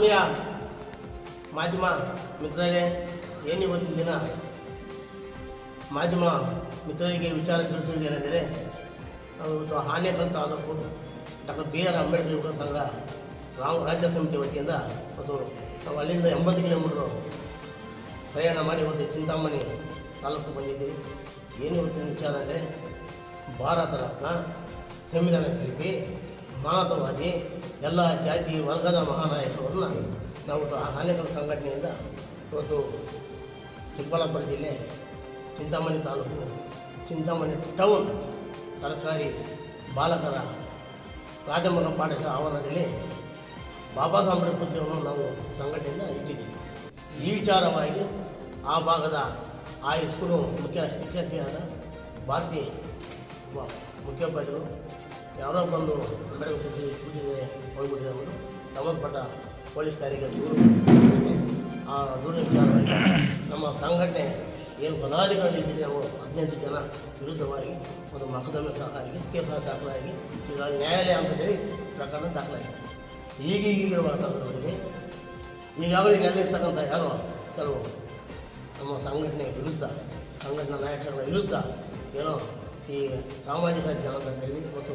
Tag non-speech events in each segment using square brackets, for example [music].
ಆತ್ಮೀಯ ಮಾಧ್ಯಮ ಮಿತ್ರರೇ, ಏನು ಇವತ್ತಿನ ದಿನ? ಮಾಧ್ಯಮ ಮಿತ್ರರಿಗೆ ವಿಚಾರ ತಿಳಿಸುವುದೇನೆಂದರೆ ನಾವು ಇವತ್ತು Anekal taluk doctor B R Ambedkar ಯುವಕ ಸಂಘ ರಾಮ ರಾಜ್ಯ ಸಮಿತಿ ವತಿಯಿಂದ ಮತ್ತು ನಾವು ಅಲ್ಲಿಂದ ಎಂಬತ್ತು ಕಿಲೋಮೀಟ್ರು ಪ್ರಯಾಣ ಮಾಡಿ ಇವತ್ತು ಚಿಂತಾಮಣಿ ತಾಲೂಕು ಬಂದಿದ್ದೀವಿ. ಏನು ಇವತ್ತಿನ ವಿಚಾರ ಅಂದರೆ ಭಾರತ ರತ್ನ ಸಂವಿಧಾನ ಶಿಲ್ಪಿ ಮಾನವವಾದಿ ಎಲ್ಲ ಜಾತಿ ವರ್ಗದ ಮಹಾನಾಯಕರನ್ನು ನಾವು ಆ ಆನೇಕಲ್ ಸಂಘಟನೆಯಿಂದ ಇವತ್ತು ಚಿಕ್ಕಬಳ್ಳಾಪುರ ಜಿಲ್ಲೆ ಚಿಂತಾಮಣಿ ತಾಲೂಕು ಚಿಂತಾಮಣಿ ಟೌನ್ ಸರ್ಕಾರಿ ಬಾಲಕರ ಪ್ರಾಥಮಿಕ ಪಾಠಶಾಲಾ ಆವರಣದಲ್ಲಿ ಬಾಬಾ ಸಾಹೇಬ್ ಪುತ್ರವನ್ನು ನಾವು ಸಂಘಟನೆಯಿಂದ ಇಟ್ಟಿದ್ದೀವಿ. ಈ ವಿಚಾರವಾಗಿ ಆ ಭಾಗದ ಆ ಸ್ಕೂಲು ಮುಖ್ಯ ಶಿಕ್ಷಕಿಯಾದ ಭಾರತಿ ಮುಖ್ಯೋಪಾಧ್ಯಾಯರು ಯಾರೋ ಬಂದು ಅಂಬೇಡ್ಕರ್ ಪೂಜೆ ಪೂಜೆಗೆ ಹೋಗ್ಬಿಟ್ಟಿದೆ ಅವರು ಸಂಬಂಧಪಟ್ಟ ಪೊಲೀಸ್ ಠಾಣೆಗೆ ದೂರು. ಆ ದೂರಿನ ವಿಚಾರವಾಗಿ ನಮ್ಮ ಸಂಘಟನೆ ಏನು ಪದಾಧಿಕಾರಿಗಳಿದ್ದೀರಿ ಅವರು ಹದಿನೆಂಟು ಜನ ವಿರುದ್ಧವಾಗಿ ಒಂದು ಮೊಕದ್ದಮೆ ಸಹ ಆಗಿ ಕೇಸ್ ದಾಖಲಾಗಿ ಈಗ ನ್ಯಾಯಾಲಯ ಅಂತೇಳಿ ಪ್ರಕರಣ ದಾಖಲಾಗಿದೆ. ಈಗ ಈಗಿರುವ ಸಂದರ್ಭದಲ್ಲಿ ಈಗಾಗಲೇ ನೆಲೆಯಿರ್ತಕ್ಕಂಥ ಯಾರೋ ಕೆಲವು ನಮ್ಮ ಸಂಘಟನೆ ವಿರುದ್ಧ, ಸಂಘಟನಾ ನಾಯಕರ ವಿರುದ್ಧ ಏನೋ ಈ ಸಾಮಾಜಿಕ ಜಾಲತಾಣದಲ್ಲಿ ಮತ್ತು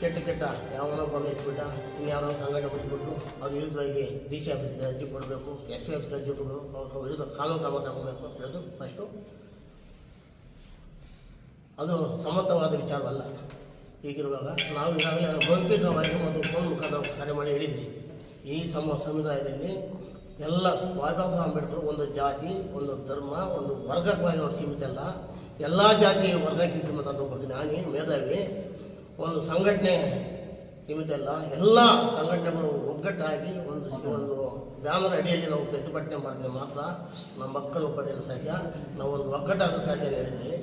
ಕೆಟ್ಟ ಕೆಟ್ಟ ಯಾವನೋ ಬಂದು ಇಟ್ಬಿಟ್ಟ ಇನ್ಯಾರೋ ಸಂಘಟನೆ ಬಿಟ್ಬಿಟ್ಟು ಅವ್ರ ವಿರುದ್ಧವಾಗಿ ಡಿ ಸಿ ಆಫೀಸ್ಗೆ ಅರ್ಜಿ ಕೊಡಬೇಕು ಎಸ್ ಪಿ ಆಫೀಸ್ಗೆ ಅರ್ಜಿ ಕೊಡಬೇಕು, ಅವ್ರ ವಿರುದ್ಧ ಕಾನೂನು ಕ್ರಮ ತಗೋಬೇಕು ಹೇಳೋದು ಫಸ್ಟು ಅದು ಸಮರ್ಥವಾದ ವಿಚಾರವಲ್ಲ. ಹೀಗಿರುವಾಗ ನಾವು ಈಗಾಗಲೇ ಮೌಖಿಕವಾಗಿ ಮತ್ತು ಫೋನ್ ಮುಖಾಂತರ ಕರೆ ಮಾಡಿ ಹೇಳಿದ್ವಿ. ಈ ಸಮ, ಸಮುದಾಯದಲ್ಲಿ ಎಲ್ಲ ಬಾಬಾ ಸಾಹೇಬ್ ಅಂಬೇಡ್ಕರ್ ಒಂದು ಜಾತಿ, ಒಂದು ಧರ್ಮ, ಒಂದು ವರ್ಗವಾಗಿ ಅವ್ರು ಸೀಮಿತ ಅಲ್ಲ. ಎಲ್ಲ ಜಾತಿ ವರ್ಗಕ್ಕೆ ಸೀಮಿತ ಒಬ್ಬ ಜ್ಞಾನಿ ಮೇಧಾವಿ, ಒಂದು ಸಂಘಟನೆ ಸೀಮಿತ ಅಲ್ಲ. ಎಲ್ಲ ಸಂಘಟನೆಗಳು ಒಗ್ಗಟ್ಟಾಗಿ ಒಂದು ಒಂದು ಬ್ಯಾನರ್ ಅಡಿಯಲ್ಲಿ ನಾವು ಪ್ರತಿಭಟನೆ ಮಾಡಿದ್ರೆ ಮಾತ್ರ ನಮ್ಮ ಮಕ್ಕಳು ಪಡೆಯಲು ಸಾಧ್ಯ. ನಾವು ಒಂದು ಒಗ್ಗಟ್ಟಾದ ಸಾಧ್ಯ ಹೇಳಿದ್ವಿ.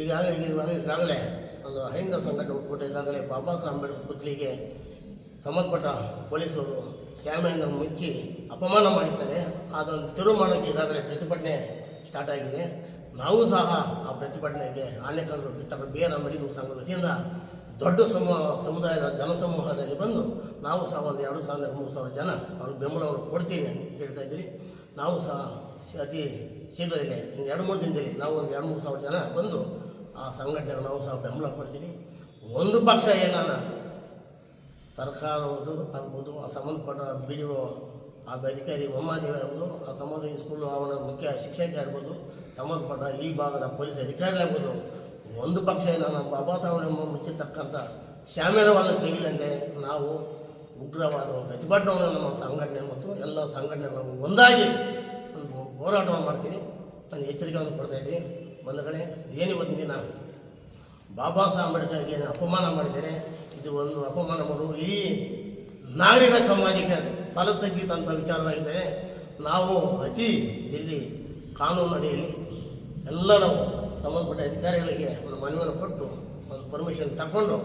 ಈಗಾಗಲೇ ಈಗಾಗಲೇ ಒಂದು ಅಹಿಂದ ಸಂಘಟನೆ ಒಕ್ಕೂಟ ಈಗಾಗಲೇ ಬಾಬಾ ಸಾಹೇಬ್ ಅಂಬೇಡ್ಕರ್ ಪುತ್ಲಿಗೆ ಸಂಬಂಧಪಟ್ಟ ಪೊಲೀಸರು ಶ್ಯಾಮೆಯಿಂದ ಮುಚ್ಚಿ ಅಪಮಾನ ಮಾಡಿದ್ದಾರೆ ಅದನ್ನು ತಿರು ಮಾಡೋಕ್ಕೆ ಈಗಾಗಲೇ ಪ್ರತಿಭಟನೆ ಸ್ಟಾರ್ಟ್ ಆಗಿದೆ. ನಾವು ಸಹ ಆ ಪ್ರತಿಭಟನೆಗೆ ಆನೇಕಲ್ಲು ಬಿಟ್ಟರ ಬಿ ಆರ್ ಅಂಬೇಡ್ಕರ್ ಸಂಘದ ವತಿಯಿಂದ ದೊಡ್ಡ ಸಮ, ಸಮುದಾಯದ ಜನಸಮೂಹದಲ್ಲಿ ಬಂದು ನಾವು ಸಹ ಒಂದು ಎರಡು ಸಾವಿರ ಮೂರು ಸಾವಿರ ಜನ ಅವ್ರ ಬೆಂಬಲವನ್ನು ಕೊಡ್ತೀವಿ ಅಂತ ಹೇಳ್ತಾ ಇದ್ದೀರಿ. ನಾವು ಸಹ ಅತಿ ಶೀಘ್ರದಲ್ಲೇ ಇನ್ನು ಎರಡು ಮೂರು ದಿನದಲ್ಲಿ ನಾವು ಒಂದು ಎರಡು ಮೂರು ಸಾವಿರ ಜನ ಬಂದು ಆ ಸಂಘಟನೆಗೆ ನಾವು ಸಹ ಬೆಂಬಲ ಕೊಡ್ತೀವಿ. ಒಂದು ಪಕ್ಷ ಏನಾನ ಸರ್ಕಾರದ್ದು ಆಗ್ಬೋದು, ಆ ಸಂಬಂಧಪಟ್ಟ ಬಿ ಡಿ ಆ ಅಧಿಕಾರಿ ಮೊಹಮ್ಮದಿ ಆಗ್ಬೋದು ಆ ಸಮುದಾಯ ಸ್ಕೂಲು ಅವನ ಮುಖ್ಯ ಶಿಕ್ಷಕ ಆಗ್ಬೋದು ಸಂಬಂಧಪಟ್ಟ ಈ ಭಾಗದ ಪೊಲೀಸ್ ಅಧಿಕಾರಿಗಳಾಗ್ಬೋದು, ಒಂದು ಪಕ್ಷ ಏನಾನ ಬಾಬಾ ಸಾಹೇಬ್ ಮುಚ್ಚಿರ್ತಕ್ಕಂಥ ಶಾಮೇಳವನ್ನು ತೆಗಿಲಂತೆ ನಾವು ಉಗ್ರವಾದ ಪ್ರತಿಭಟನೆಯನ್ನು ನಮ್ಮ ಸಂಘಟನೆ ಮತ್ತು ಎಲ್ಲ ಸಂಘಟನೆಗಳು ಒಂದಾಗಿ ಒಂದು ಹೋರಾಟವನ್ನು ಮಾಡ್ತೀನಿ ನಾನು ಎಚ್ಚರಿಕೆಯನ್ನು ಕೊಡ್ತಾ ಇದ್ದೀನಿ. ಬಂಧುಗಳೇ, ಏನು ಇವತ್ತಿನ ದಿನ? ಬಾಬಾ ಸಾಹೇಬ್ ಅಂಬೇಡ್ಕರ್ಗೆ ಏನು ಅಪಮಾನ ಮಾಡಿದ್ದಾರೆ? ಇದು ಒಂದು ಅಪಮಾನ ಮಾಡು ಈ ನಾಗರಿಕ ಸಮಾಜಕ್ಕೆ ತಲಸಗ್ಗಿತಂಥ ವಿಚಾರವಾಗಿದೆ ನಾವು ಅತಿ ಇಲ್ಲಿ ಕಾನೂನು ಅಡಿಯಲ್ಲಿ ಎಲ್ಲ ನಾವು ಸಂಬಂಧಪಟ್ಟ ಅಧಿಕಾರಿಗಳಿಗೆ ಒಂದು ಮನವಿಯನ್ನು ಕೊಟ್ಟು ಒಂದು ಪರ್ಮಿಷನ್ ತಗೊಂಡು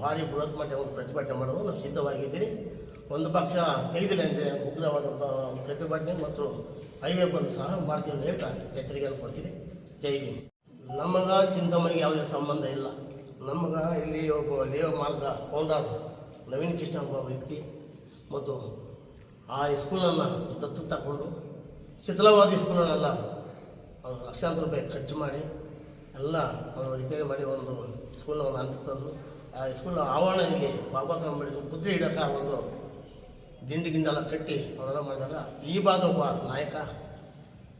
ಭಾರಿ ಬೃಹತ್ ಮಟ್ಟ ಒಂದು ಪ್ರತಿಭಟನೆ ಮಾಡಲು ನಾವು ಸಿದ್ಧವಾಗಿದ್ದೀರಿ ಒಂದು ಪಕ್ಷ ತೆಗೆದಿಲ್ಲ ಅಂದರೆ ಉಗ್ರವಾದ ಪ್ರತಿಭಟನೆ ಮತ್ತು ಹೈವೇ ಬಂದು ಸಹ ಮಾಡ್ತೀವಿ ಅಂತ ಹೇಳ್ತಾ ಎಚ್ಚರಿಕೆಯನ್ನು ಕೊಡ್ತೀನಿ. ಜೈ ಭೀಮ್. ನಮಗ ಚಿಂತಾಮಣಿಗೆ ಯಾವುದೇ ಸಂಬಂಧ ಇಲ್ಲ. ನಮಗ ಇಲ್ಲಿ ಒಬ್ಬ ಲೇವ ಮಾರ್ಗ ಫೌಂಡರ್ ನವೀನ್ ಕೃಷ್ಣ ಒಬ್ಬ ವ್ಯಕ್ತಿ ಮತ್ತು ಆ ಸ್ಕೂಲನ್ನು ದತ್ತು ತಗೊಂಡು. ಶಿಥಿಲವಾದ ಸ್ಕೂಲನ್ನೆಲ್ಲ ಅವರು ಲಕ್ಷಾಂತರ ರೂಪಾಯಿ ಖರ್ಚು ಮಾಡಿ ಎಲ್ಲ ಅವರು ರಿಪೇರಿ ಮಾಡಿ ಒಂದು ಸ್ಕೂಲ್ನ ಒಂದು ಹಂತ ತಂದು ಆ ಸ್ಕೂಲ್ನ ಆವರಣದಲ್ಲಿ ಬಾಬಾ ಸಾಹೇಬ್ ಅಂಬೇಡ್ಕರ್ ಬುದ್ಧಿ ಇಡೋಕೆ ಒಂದು ದಿಂಡಿ ಗಿಂಡೆಲ್ಲ ಕಟ್ಟಿ ಅವರೆಲ್ಲ ಮಾಡಿದಾಗ ಈ ಭಾಗ ಒಬ್ಬ ನಾಯಕ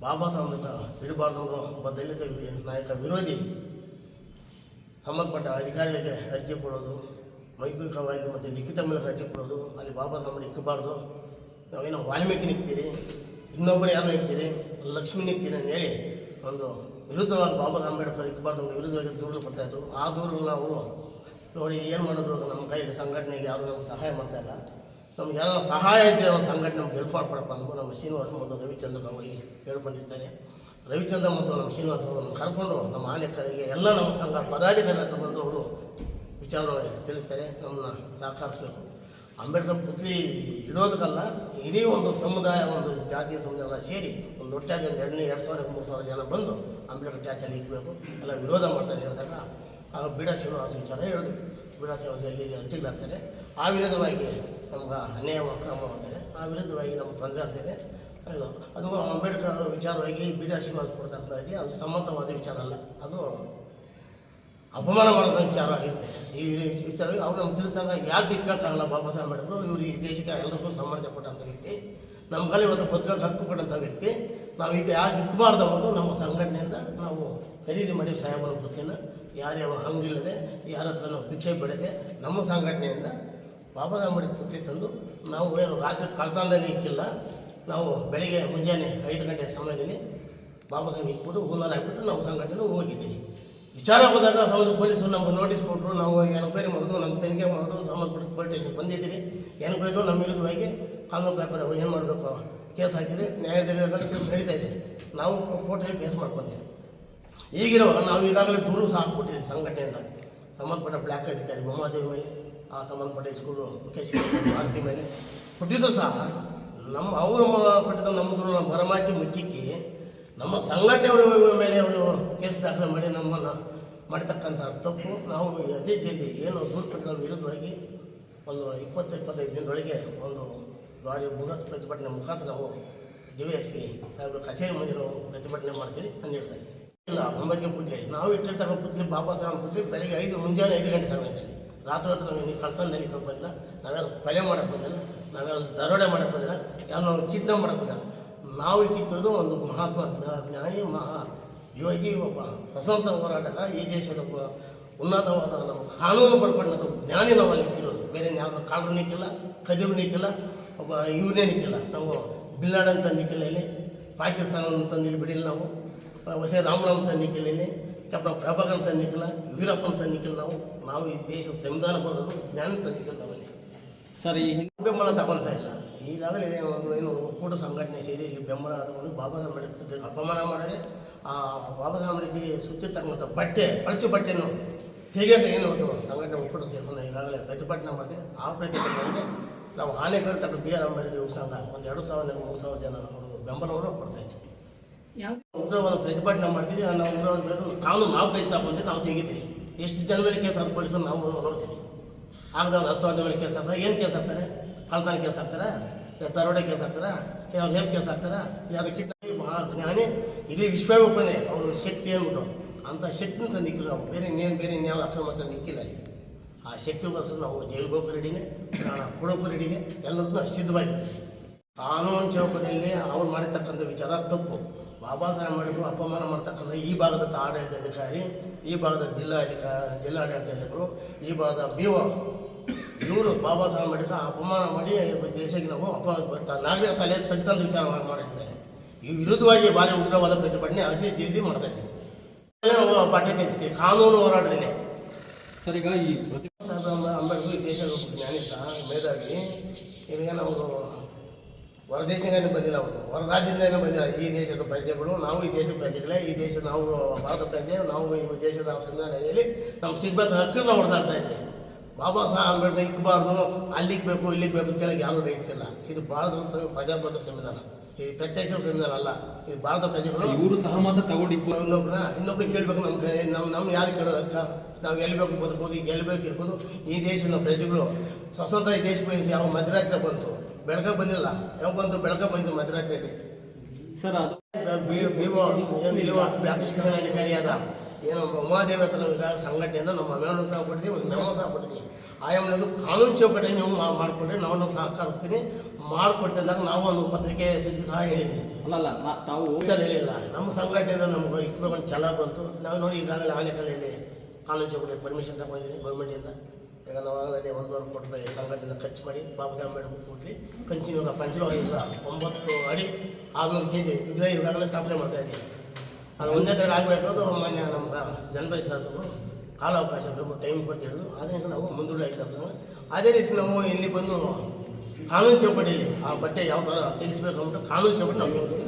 ಬಾಬಾ ಸಾಹೇಬ್ ಬಿಡಬಾರ್ದು ಅನ್ನೋ ಒಬ್ಬ ದಲಿತ ನಾಯಕ ವಿರೋಧಿ. ಸಂಬಂಧಪಟ್ಟ ಅಧಿಕಾರಿಗಳಿಗೆ ಅರ್ಜಿ ಕೊಡೋದು, ಮೌಖಿಕವಾಗಿ ಮತ್ತು ಲಿಖಿತ ಮೂಲಕ ಅರ್ಜಿ ಕೊಡೋದು, ಅಲ್ಲಿ ಬಾಬಾ ಸಾಹೇಬ್ ಇಕ್ಕಬಾರ್ದು. ನಾವೇನೋ ವಾಲ್ಮೀಕಿ ನಿಕ್ತೀರಿ, ಇನ್ನೊಬ್ಬರು ಯಾರು ನಿಂತೀರಿ ಲಕ್ಷ್ಮಿ ನಿಕ್ತೀರಿ ಅಂತ ಹೇಳಿ ಒಂದು ವಿರುದ್ಧವಾಗಿ ಬಾಬಾ ಅಂಬೇಡ್ಕರ್ ಇಕ್ಬಾರ್ದು ವಿರುದ್ಧವಾಗಿ ದೂರು ಇದ್ರು. ಆ ದೂರನ್ನ ಅವರು ನೋಡಿ ಏನು ಮಾಡಿದ್ರು ನಮ್ಮ ಕೈಯಲ್ಲಿ ಸಂಘಟನೆಗೆ ಯಾರು ನಮ್ಗೆ ಸಹಾಯ ಮಾಡ್ತಾ ಇಲ್ಲ. ನಮ್ಗೆ ಯಾರು ಸಹಾಯ ಇದ್ದರೆ ಒಂದು ಸಂಘಟನೆ ನಮ್ಗೆ ಹೆಲ್ಪ್ ಮಾಡ್ಕೊಡಪ್ಪ ಅಂದ್ಬಿಟ್ಟು ನಮ್ಮ ಶ್ರೀನಿವಾಸ ಮತ್ತು ರವಿಚಂದ್ರ ಹೋಗಿ ಹೇಳ್ಕೊಂಡಿರ್ತಾರೆ. ರವಿಚಂದ್ರ ಮತ್ತು ನಮ್ಮ ಶ್ರೀನಿವಾಸ ಅವರನ್ನು ಕರ್ಕೊಂಡು ನಮ್ಮ ಆನೆಕರಿಗೆ ಎಲ್ಲ ನಮ್ಮ ಸಂಘ ಪದಾಧಿಕಾರಿ ಹತ್ರ ಬಂದು ಅವರು ವಿಚಾರವಾಗಿ ತಿಳಿಸ್ತಾರೆ. ನಮ್ಮನ್ನ ಸಹಕರಿಸಬೇಕು. ಅಂಬೇಡ್ಕರ್ ಪುತ್ರಿ ಇಡೋದಕ್ಕಲ್ಲ ಇಡೀ ಒಂದು ಸಮುದಾಯ, ಒಂದು ಜಾತಿಯ ಸಮುದಾಯ ಸೇರಿ ಒಟ್ಟಾಗಿ ಒಂದು ಎರಡನೇ ಎರಡು ಸಾವಿರ ಮೂರು ಸಾವಿರ ಜನ ಬಂದು ಅಂಬೇಡ್ಕರ್ ಟ್ಯಾಚಲ್ಲಿ ಇಡಬೇಕು ಎಲ್ಲ ವಿರೋಧ ಮಾಡ್ತಾರೆ ಹೇಳಿದಾಗ ಆಗ ಬಿಡ ಶ್ರೀನಿವಾಸ ವಿಚಾರ ಹೇಳಿದ್ರು. ಬಿಡ ಶ್ರೀನಿವಾಸ ಎಲ್ಲಿ ಅರ್ಜಿಗಳಾಗ್ತಾರೆ ಆ ವಿರೋಧವಾಗಿ ನಮ್ಗೆ ಅನ್ಯಾಯ ಕ್ರಮ ಮಾಡ್ತಾರೆ ಆ ವಿರುದ್ಧವಾಗಿ ನಮ್ಗೆ ತೊಂದರೆ ಆಗ್ತಾಯಿದೆ ಅದು ಅದು ಅಂಬೇಡ್ಕರ್ ಅವರ ವಿಚಾರವಾಗಿ ಬಿ ಡಿ ಆಶೀರ್ವಾದ ಕೊಡ್ತಾ ಇದೆ. ಅದು ಸಮ್ಮತವಾದ ವಿಚಾರ ಅಲ್ಲ. ಅದು ಅಪಮಾನ ಮಾಡುವ ವಿಚಾರ ಆಗಿರುತ್ತೆ ಈ ವಿಚಾರವಾಗಿ ಅವ್ರು ನಮ್ಗೆ ತಿಳಿಸಿದಾಗ ಯಾಕೆ ಇಕ್ಕಾಗಲ್ಲ ಬಾಬಾ ಸಾಹೇಬ್ ಅಂಬೇಡ್ಕರ್ ಇವರು ಈ ದೇಶಕ್ಕೆ ಎಲ್ಲರಿಗೂ ಸಂಬಂಧಪಟ್ಟಂಥ ವ್ಯಕ್ತಿ. ನಮ್ಗಲ್ಲಿ ಇವತ್ತು ಬದುಕಕ್ಕೆ ಹಕ್ಕು ಕೊಟ್ಟಂಥ ವ್ಯಕ್ತಿ. ನಾವು ಈಗ ಯಾರು ಅನ್ನೋದು ನಮ್ಮ ಸಂಘಟನೆಯಿಂದ ನಾವು ಖರೀದಿ ಮಾಡಿ ಸಾಹೇಬರ ಕೃತಿನ ಯಾರ್ಯಾವ ಹಂಗಿಲ್ಲದೆ, ಯಾರ ಹತ್ರ ನಾವು ಭಿಕ್ಷೆ ಬೆಳೆದೆ ನಮ್ಮ ಸಂಘಟನೆಯಿಂದ ಬಾಬಾ ಕೃತಿ ತಂದು ನಾವು ಏನು ರಾತ್ರಿ ಕಾಲ್ತಾನದಲ್ಲಿ ಇಕ್ಕಿಲ್ಲ. ನಾವು ಬೆಳಿಗ್ಗೆ ಮುಂಜಾನೆ ಐದು ಗಂಟೆ ಸಮಯದಲ್ಲಿ ಬಾಬಾ ಸಾಹೇಬ್ ಇಟ್ಬಿಟ್ಟು ಹೂನಾರ ಹಾಕ್ಬಿಟ್ಟು ನಾವು ಸಂಘಟನೆ ಹೋಗಿದ್ದೀವಿ. ವಿಚಾರ ಹೋದಾಗ ಹೌದು, ಪೊಲೀಸರು ನಮ್ಗೆ ನೋಟಿಸ್ ಕೊಟ್ಟರು ನಾವು ಎನ್ಕ್ವೈರಿ ಮಾಡೋದು ನಮ್ಮ ತನಿಖೆ ಮಾಡೋದು ಸಂಬಂಧಪಟ್ಟ ಪೊಲೀಸ್ ಸ್ಟೇಷನ್ ಬಂದಿದ್ದೀವಿ ಎನ್ಕ್ವೈರಿ ನಮ್ಮ ವಿರುದ್ಧವಾಗಿ ಕಾನೂನು ಪ್ರಕಾರ ಅವ್ರು ಏನು ಮಾಡಬೇಕು? ಕೇಸ್ ಹಾಕಿದರೆ ನ್ಯಾಯಾಲಯದಲ್ಲಿ ಕೇಸ್ ನಡೀತಾ ಇದೆ. ನಾವು ಕೋರ್ಟಲ್ಲಿ ಕೇಸ್ ಮಾಡ್ಕೊತೀವಿ. ಈಗಿರುವ ನಾವು ಈಗಾಗಲೇ ದೂರು ಸಹ ಹಾಕ್ಬಿಟ್ಟಿದ್ದೀವಿ ಸಂಘಟನೆಯಿಂದ. ಸಂಬಂಧಪಟ್ಟ ಬ್ಲ್ಯಾಕ್ ಅಧಿಕಾರಿ ಬೊಮ್ಮಾದೇವಿ ಮೇಲೆ, ಆ ಸಂಬಂಧಪಟ್ಟ ಸ್ಕೂಲು ಮುಖೇಶ್ [coughs] ಆರ್ತಿ ಮೇಲೆ ಕೊಟ್ಟಿದ್ದು ಸಹ ನಮ್ಮ ಅವರು ಕೊಟ್ಟಿದ್ದ ನಮ್ಮದು ಮರಮಾಚಿ ಮುಚ್ಚಿಕ್ಕಿ ನಮ್ಮ ಸಂಘಟನೆಯವರ ಮೇಲೆ ಅವರು ಕೇಸ್ ದಾಖಲೆ ಮಾಡಿ ನಮ್ಮನ್ನು ಮಾಡಿರ್ತಕ್ಕಂಥ ತಪ್ಪು ನಾವು ಅದೇ ಜಲ್ದಿ ಏನು ದೂರ್ಪಟ್ಟಿನ ವಿರುದ್ಧವಾಗಿ ಒಂದು ಇಪ್ಪತ್ತು, ಇಪ್ಪತ್ತೈದು ದಿನದೊಳಗೆ ಒಂದು ಭಾರಿ ಬೃಹತ್ ಪ್ರತಿಭಟನೆ ಮುಖಾಂತರ ನಾವು ಡಿ ವಿ ಎಸ್ ಪಿ ಸಾಹೇಬರ ಕಚೇರಿ ಮುಂದೆ ನಾವು ಪ್ರತಿಭಟನೆ ಮಾಡ್ತೀವಿ ಅಂತ ಹೇಳ್ತಾ ಇದ್ದೀವಿ ಇಲ್ಲ ಒಂಬತ್ತಿಗೆ ಪೂಜೆ. ನಾವು ಇಟ್ಟಿರ್ತಕ್ಕ ಪುತ್ಲಿ ಬಾಬಾ ಸಾಹೇಬ್ ಪುತ್ಲಿ ಬೆಳಗ್ಗೆ ಐದು, ಮುಂಜಾನೆ ಐದು ಗಂಟೆ ಸಮಯದಲ್ಲಿ ರಾತ್ರಿ ಹೊತ್ತು ನಾವು ನೀವು ಕಳ್ತನದಲ್ಲಿ ಬಂದಿಲ್ಲ, ನಾವೆಲ್ಲ ಕೊಲೆ ಮಾಡಕ್ಕೆ ಬಂದಿಲ್ಲ, ನಾವೆಲ್ಲ ದರೋಡೆ ಮಾಡಕ್ಕೆ ಬಂದಿಲ್ಲ ಯಾವ ನಾವು ಕಿಡ್ನಾಪ್ ಮಾಡಕ್ಕೆ ಬಂದಿಲ್ಲ. ನಾವು ಇಟ್ಟಿರೋದು ಒಂದು ಮಹಾತ್ಮ ಜ್ಞಾನಿ, ಮಹಾ ಯೋಗಿ ಒಬ್ಬ ಸ್ವತಂತ್ರ ಹೋರಾಟಗಾರ ಈ ದೇಶದ ಉನ್ನತವಾದ ನಮ್ಮ ಕಾನೂನು ಬರ್ಕೊಂಡಂಥ ಜ್ಞಾನಿ ನಾವು ಅಲ್ಲಿ ಇಟ್ಟಿರೋದು. ಬೇರೆ ಯಾವ ಕಾಲರು ನಿಕ್ಕಿಲ್ಲ ಕದಿರು ನಿಕ್ಕಿಲ್ಲ ಒಬ್ಬ ಇವನೇ ನಿಕ್ಕಿಲ್ಲ ನಾವು ಬಿಲ್ಲಾಡ್ ಅಂತ ನಿಕ್ಕಿಲ್ಲ ಇಲ್ಲಿ ಪಾಕಿಸ್ತಾನ ಅಂತ ಇಲ್ಲಿ ಬಿಡಿಲ್ಲ ನಾವು ಹೊಸ ರಾಮರಾಮ್ ಅಂತ ನಿಕ್ಕಿಲ್ಲ ಇಲ್ಲಿ ಕ್ಯಾಪ್ಟನ್ ಪ್ರಭಾಕರ್ ವೀರಪ್ಪ ಅಂತ ನಿಕ್ಕಿಲ್ಲ ನಾವು. ನಾವು ಈ ದೇಶದ ಸಂವಿಧಾನ ಬರೋದು ಜ್ಞಾನ ಅಂತ ನಿಕ್ಕಿಲ್ಲ ನಾವಲ್ಲಿ ಸರ್ ಈ ಹಿಂದೆ ಬೆಂಬಲ ತಗೊಳ್ತಾ ಇಲ್ಲ. ಈಗಾಗಲೇ ಒಂದು ಏನು ಒಕ್ಕೂಟ ಸಂಘಟನೆ ಸೇರಿ ಇಲ್ಲಿ ಬೆಂಬಲ ತಗೊಂಡು ಬಾಬಾ ಸಾಹೇಬ್ ಅಂಬೇಡ್ಕರ್ ಅಪಮಾನ ಮಾಡಿದ್ರೆ ಆ ಬಾಬಾ ಸಾಹೇಬ್ ಅಂಬೇಡ್ಕರ್ ಸುತ್ತಿರ್ತಕ್ಕಂಥ ಬಟ್ಟೆ ಪಂಚು ಬಟ್ಟೆಯನ್ನು ತೆಗೆಯೋದು ಏನು ಒಂದು ಸಂಘಟನೆ ಒಕ್ಕೂಟ ಸೇರ್ಕೊಂಡು ಈಗಾಗಲೇ ಪ್ರತಿಭಟನೆ ಮಾಡಿದೆ. ಆ ಪ್ರತಿಭಟನೆಗೆ ನಾವು ಆನೆಗಳು ಡಾಕ್ಟರ್ ಬಿ ಆರ್ ಅಂಬೇಡ್ಕರ್ ಸಂಘ ಒಂದು ಎರಡು ಸಾವಿರ ಮೂರು ಸಾವಿರ ಜನ ಅವರು ಬೆಂಬಲವನ್ನು ಕೊಡ್ತಾ ಇದ್ದೀವಿ ಉಗ್ರವಾದ ಪ್ರತಿಭಟನೆ ಮಾಡ್ತೀವಿ ನಾವು ಉಗ್ರವಾದ ಕಾನೂನು ನಾವು ಕೈ ತಗೊಂಡು ನಾವು ತೆಗಿತೀವಿ. ಎಷ್ಟು ಜನ ಮೇಲೆ ಕೇಸ್ ಪೊಲೀಸರು ನಾವು ನೋಡ್ತೀವಿ. ಆಗದ ಒಂದು ಹಸುವಾದ ಮೇಲೆ ಕೇಸ್ ಹಾಕ್ತಾರೆ ಏನು ಕೇಸ್ ಹಾಕ್ತಾರೆ ಕಳ್ತಾನ ಕೇಸ್ ಹಾಕ್ತಾರೆ ದರೋಡೆ ಕೇಸ್ ಹಾಕ್ತಾರ ಯಾವ ರೇಪ್ ಕೇಸ್ ಹಾಕ್ತಾರ ಯಾವ್ದು ಕಿಟ್ಟ ಬಹಳ ಜ್ಞಾನಿ. ಇಡೀ ವಿಶ್ವವೇ ಅವ್ರ ಶಕ್ತಿ ಏನ್ಬಿಟ್ಟು ಅಂಥ ಶಕ್ತಿನ ತಂದಿಕ್ಕಿಲ್ಲ ನಾವು ಬೇರೆ ಇನ್ನೇನು ಬೇರೆ ಇನ್ಯಾವ ಅಕ್ರಮ ತಂದಿಕ್ಕಿಲ್ಲ ಅಲ್ಲಿ ಶಕ್ತಿ ಬರ್ತದೆ ನಾವು ಜೈಲಿಗೆ ಹೋಗೋ ರೆಡಿನೇ, ಪ್ರಾಣ ಕೊಡೋಕ್ಕೂ ರೆಡಿನೇ, ಎಲ್ಲದನ್ನೂ ಸಿದ್ಧವಾಗಿದೆ. ಕಾನೂನು ಚೌಕದಲ್ಲಿ ಅವ್ರು ಮಾಡಿರ್ತಕ್ಕಂಥ ವಿಚಾರ ತಪ್ಪು. ಬಾಬಾ ಸಾಹೇಬ್ ಮಾಡಿದ್ರು ಅಪಮಾನ ಮಾಡ್ತಕ್ಕಂಥ ಈ ಭಾಗದ ಆಡಳಿತಾಧಿಕಾರಿ ಈ ಭಾಗದ ಜಿಲ್ಲಾಧಿಕಾರಿ ಜಿಲ್ಲಾಡಳಿತಾಧಿಕಾರಿಗಳು ಈ ಭಾಗದ ಬಿ ಇವರು ಬಾಬಾ ಸಾಹೇಬ್ ಮಾಡಿದ ಅಪಮಾನ ಮಾಡಿ ದೇಶಕ್ಕೆ ನಾವು ಅಪ ಬರ್ತಾ ನಾಗರಿಕ ತಲೆ ತೆಗೆತಂದ ವಿಚಾರ ಮಾಡಿದ್ದಾರೆ. ಈ ವಿರುದ್ಧವಾಗಿ ಭಾರಿ ಉಗ್ರವಾದ ಪ್ರತಿಭಟನೆ ಅತಿ ಜಲ್ದಿ ಮಾಡ್ತಾ ಇದ್ದೀವಿ ನಾವು ಪಾಠ ತೆಗೆಸ್ತೀವಿ ಕಾನೂನು ಹೋರಾಟದಲ್ಲಿ. ಸರ್, ಈಗ ಈ ಪ್ರತಿ ಸಾಹೇಬ್ ಅಂಬ- ಅಂಬೇಡ್ಕರ್ ಈ ದೇಶದ ಒಬ್ಬ ಜ್ಞಾನಿ ಸಹ ಮೇಧಾವಿ ಇವಾಗ ಅವರು ಹೊರದೇಶದಿಂದಲೇ ಬಂದಿಲ್ಲ ಅವರು. ಹೊರ ರಾಜ್ಯದಿಂದ ಬಂದಿಲ್ಲ. ಈ ದೇಶದ ಪ್ರಜೆಗಳು ನಾವು ಈ ದೇಶದ ಪ್ರಜೆಗಳೇ. ಈ ದೇಶ ನಾವು ಭಾರತ ಪ್ರಜೆ ನಾವು ಈ ದೇಶದ ಸಂವಿಧಾನದಲ್ಲಿ ನಮ್ಮ ಸಿಗ್ಬಂದ ಹಕ್ಕನ್ನು ಹೊಡೆದಾಡ್ತಾ ಇದ್ದೆ ಬಾಬಾ ಸಾಹೇಬ್ ಅಂಬೇಡ್ಕರ್ ಇಕ್ಕಬಾರ್ದು ಅಲ್ಲಿಗೆ ಬೇಕು ಇಲ್ಲಿಗೆ ಬೇಕು ಕೆಳಗೆ ಯಾರು ಇಲ್ಲ ಇದು ಭಾರತದ ಪ್ರಜಾಪ್ರಭುತ್ವ ಸಂವಿಧಾನ. ಈ ಪ್ರತ್ಯಕ್ಷ ಸಂವಿಧಾನ ಅಲ್ಲ. ಇದು ಭಾರತ ಪ್ರಜೆಗಳು ಇವರು ಸಹಮತ ತಗೊಂಡಿದ್ದು ಇನ್ನೊಬ್ರನ್ನ ಇನ್ನೊಬ್ರಿಗೆ ಕೇಳಬೇಕು ನಮ್ಮ ಕೈ ನಮ್ಮ ನಮ್ಮ ಯಾರು ಕೇಳೋದಕ್ಕ? ನಾವು ಎಲ್ಲಿ ಬೇಕು ಗೆಲ್ಲಬೇಕಿರ್ಬೋದು ಈ ದೇಶದ ಪ್ರಜೆಗಳು ಸ್ವತಂತ್ರ ಈ ದೇಶಕ್ಕೆ ಬಂದಿದ್ದು ಯಾವ ಮಧ್ಯರಾತ್ರಿ ಬಂತು? ಬೆಳಕ ಬಂದಿಲ್ಲ. ಯಾವ ಬಂತು? ಬೆಳಕ ಬಂತು ಮಧ್ಯರಾತ್ರಿ ಸರ್ ಅದು ಅದ ಏನು ಉಮಾದೇವಿ ಹತ್ರ ಸಂಘಟನೆಯಿಂದ ನಮ್ಮ ಮೆಮೊ ಸಹ ಕೊಡ್ತೀವಿ ಒಂದು ಮೆಮೋ ಸಹ ಕೊಡ್ತೀವಿ ಆಯಾಮನದು ಕಾನೂನು ಚೌಕಟ್ಟೆ ನೀವು ಮಾಡಿಕೊಟ್ರೆ ಮಾಡಿಕೊಂಡ್ರೆ ನಾವು ನಾವು ಸಹಕರಿಸ್ತೀನಿ. ಮಾಡಿಕೊಡ್ತಿದ್ದಾಗ ನಾವು ಒಂದು ಪತ್ರಿಕೆ ಸುದ್ದಿ ಸಹ ಹೇಳಿದ್ವಿ. ಅಲ್ಲಲ್ಲ ತಾವು ಹುಷಾರು ಹೇಳಿಲ್ಲ. ನಮ್ಮ ಸಂಘಟನೆಯಿಂದ ನಮ್ಗೆ ಇಕ್ಬೇಕು ಒಂದು ಛಲ ಬಂತು. ನಾವು ನೋಡಿ ಈಗಾಗಲೇ ಆನೆಕಲ್ಲಿ ಕಾನೂನು ಚೌಕಟ್ಟೆ ಪರ್ಮಿಷನ್ ತಗೊಂಡಿದ್ದೀನಿ ಗೌರ್ಮೆಂಟಿಂದ. ಈಗ ನಾವು ಆಗಲೇ ಒಂದೂವರೆ ಕೋಟಿ ರೂಪಾಯಿ ಸಂಘಟನೆಯಿಂದ ಖರ್ಚು ಮಾಡಿ ಬಾಬಾ ಸಾಹೇಬ್ ಅಂಬೇಡ್ಕರ್ ಕೂಡಲಿ ಕಂಚಿನ ಪಂಚಲೋಹದಿಂದ ಒಂಬತ್ತು ಅಡಿ ಆರುನೂರು ಕೆ ಜಿ ವಿಗ್ರಹ ಈಗಾಗಲೇ ಸ್ಥಾಪನೆ ಮಾಡ್ತಾ ಇದ್ದೀವಿ. ಅದು ಒಂದೇ ತರ ಆಗಬೇಕಾದ್ರು ಮಾನ್ಯ ನಮ್ಮ ಜನಪದ ಶಾಸಕರು ಕಾಲಾವಕಾಶ ಬೇಕು ಟೈಮ್ ಕೊಟ್ಟಿರೋದು. ಆದ್ದರಿಂದ ನಾವು ಮುಂದೂಡಿ ಆಗಿದ್ದಾರೆ ಅದೇ ರೀತಿ ನಾವು ಇಲ್ಲಿ ಬಂದು ಕಾನೂನು ಚೌಕಟಿಯಲ್ಲಿ ಆ ಬಟ್ಟೆ ಯಾವ ಥರ ತೆಗೆಸ್ಬೇಕು ಅಂತ ಕಾನೂನು ಚೌಕಟ್ಟು ನಾವು ವ್ಯವಸ್ಥೆ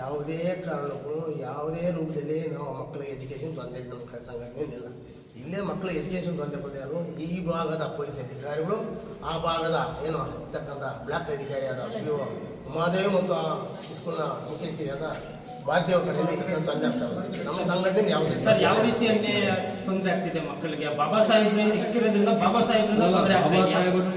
ಯಾವುದೇ ಕಾರಣಕ್ಕೂ, ಯಾವುದೇ ರೂಪದಲ್ಲಿ ನಾವು ಮಕ್ಕಳಿಗೆ ಎಜುಕೇಷನ್ ತೊಂದರೆ ನಮ್ಮ ಸಂಘಟನೆ. ಇಲ್ಲ ಮಕ್ಕಳ ಎಜುಕೇಷನ್ ತೊಂದರೆ ಕೊಟ್ಟಿದ್ದಾರೆ ಈ ಭಾಗದ ಪೊಲೀಸ್ ಅಧಿಕಾರಿಗಳು ಆ ಭಾಗದ ಏನು ಇರ್ತಕ್ಕಂಥ ಬ್ಲಾಕ್ ಅಧಿಕಾರಿಯಾದ ಇವು ಉಮಾದೇವಿ ಮತ್ತು ಆ ಸ್ಕೂಲ್ನ ಮುಖ್ಯಮಂತ್ರಿಯಾದ ಬಾಧ್ಯವ ಕಡೆಯಿಂದ ಥರ ತೊಂದರೆ ಆಗ್ತವೆ ನಮ್ಮ ಸಂಘಟನೆ ಯಾವುದೇ ಸರ್ ಯಾವ ರೀತಿ ತೊಂದರೆ ಆಗ್ತಿದೆ ಮಕ್ಕಳಿಗೆ? ಬಾಬಾ ಸಾಹೇಬ್ರಿಂದ ಇಕ್ಕಿರೋದ್ರಿಂದ ಬಾಬಾ ಸಾಹೇಬ್ರಿಂದ ತೊಂದರೆ ಆಗ್ತಾ ಬಾಬಾ ಇದೆಯಾ? ಸಾಹೇಬರು